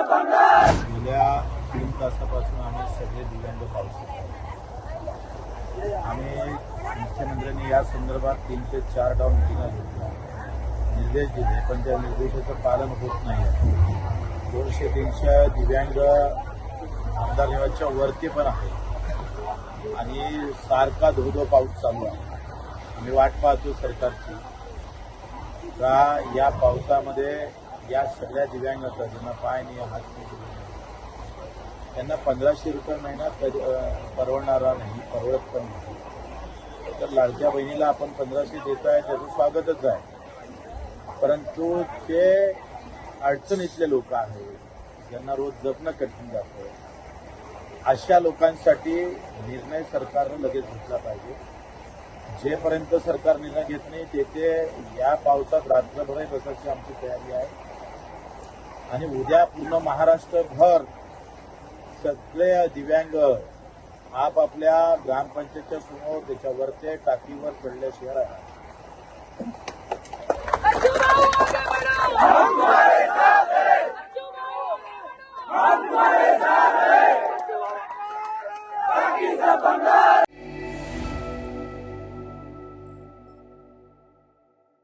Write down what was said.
गेल्या तीन तासापासून आम्ही सगळे दिव्यांग पाऊस आम्ही मुख्यमंत्र्यांनी या संदर्भात तीन ते चार डाव मिटिंगा निर्देश दिले पण त्या निर्देशाचं पालन होत नाही दोनशे तीनशे दिव्यांग आमदार निवासच्या वरती पण आहे आणि सारखा धोधो पाऊस चालू आहे. आम्ही वाट पाहतो सरकारची. का या पावसामध्ये या सगळ्या दिव्यांगाचा ज्यांना पाय नाही हात नाही त्यांना पंधराशे रुपये महिना परवडणारा नाही परवडत पण नाही. तर लाडक्या बहिणीला आपण पंधराशे देत आहे त्याचं स्वागतच आहे. परंतु जे अडचणीतले लोक आहेत ज्यांना रोज जपणं कठीण जातं. अशा लोकांसाठी निर्णय सरकारनं लगेच घेतला पाहिजे. जेपर्यंत सरकार निर्णय घेत नाही तेथे या पावसात रात्रभर बसायची आमची तयारी आहे. आणि उद्या पूर्ण महाराष्ट्रभर सगळे दिव्यांग आपापल्या ग्रामपंचायतच्या समोर त्याच्यावरचे टाकीवर चढल्याशिवाय राहणार